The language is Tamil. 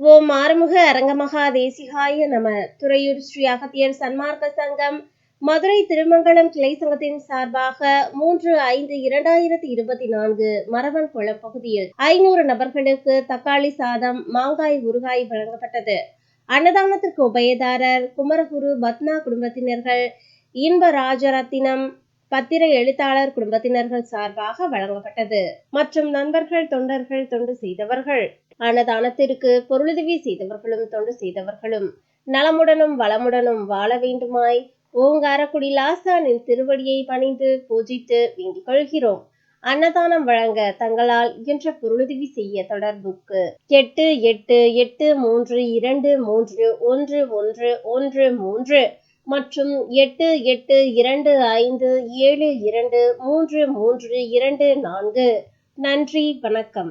ஓம் ஆறுமுக அரங்கமகா தேசிகாய நம. துறையூர் ஸ்ரீ அகத்தியர் சன்மார்க்க சங்கம் மதுரை திருமங்கலம் கிளை சங்கத்தின் சார்பாக மூன்று ஐந்து இரண்டாயிரத்தி இருபத்தி நான்கு மரவன் குளம் பகுதியில் ஐநூறு நபர்களுக்கு தக்காளி சாதம் மாங்காய் ஊறுகாய் வழங்கப்பட்டது. அன்னதானத்திற்கு உபயதாரர் குமரகுரு பத்னா குடும்பத்தினர்கள் இன்ப ராஜரத்தினம் பத்திர எழுத்தாளர் குடும்பத்தினர்கள் சார்பாக வழங்கப்பட்டது. மற்றும் நண்பர்கள் தொண்டர்கள் தொண்டு செய்தவர்கள் அன்னதானத்திற்கு பொருளுதவி செய்தவர்களும் தொண்டு செய்தவர்களும் நலமுடனும் வளமுடனும் வாழ வேண்டுமாய் ஓங்காரக்குடி லாசானின் திருவடியை பணிந்து பூஜித்து வேண்டிக் கொள்கிறோம். அன்னதானம் வழங்க தங்களால் இயன்ற பொருளுதவி செய்ய தொடர்புக்கு எட்டு எட்டு எட்டு மூன்று இரண்டு மூன்று ஒன்று ஒன்று ஒன்று மூன்று மற்றும் எட்டு எட்டு இரண்டு ஐந்து ஏழு இரண்டு மூன்று மூன்று இரண்டு நான்கு. நன்றி வணக்கம்.